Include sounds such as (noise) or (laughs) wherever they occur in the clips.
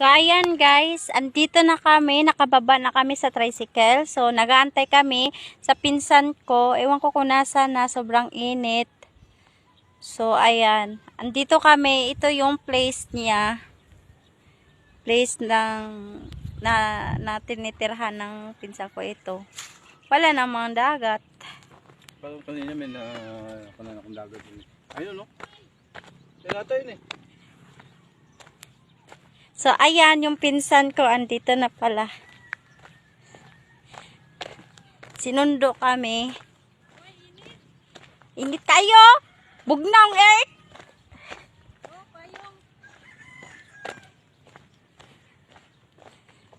So, ayan guys, andito na kami, nakababa na kami sa tricycle. So, nagaantay kami sa pinsan ko. Ewan ko kung nasa na, sobrang init. So, ayan. Andito kami, ito yung place niya. Place ng, na, na tinitirhan ng pinsan ko ito. Wala namang dagat. Parang kanina may na kanan akong dagat yun. Ayun no? Ata yun eh. So, ayan, yung pinsan ko, andito na pala. Sinundo kami. Init kayo! Bugnang, Earth!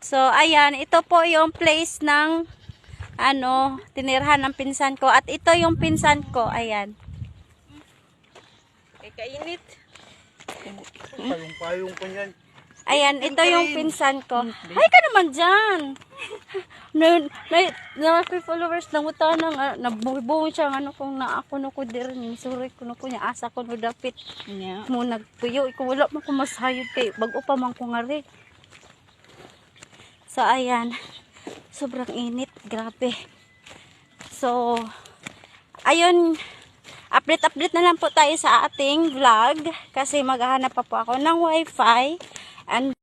So, ayan, ito po yung place ng ano, tinirhan ng pinsan ko. At ito yung pinsan ko, ayan. Ay, kainit. Payong-payong ko niyan. Ayan, ito yung pinsan ko. Ay ka naman dyan. (laughs) na, na, na, na followers lang mo ta nang uh, nabubuong siya ano kung na ako no ko dir ni suri ko no ko niya asa ko no dapit Nya. mo nagpuyo ikaw wala man ko masayod kay bago pa man ko nga rin. So ayan. Sobrang init, grabe. So ayun update-update na lang po tayo sa ating vlog kasi maghahanap pa po ako ng wifi and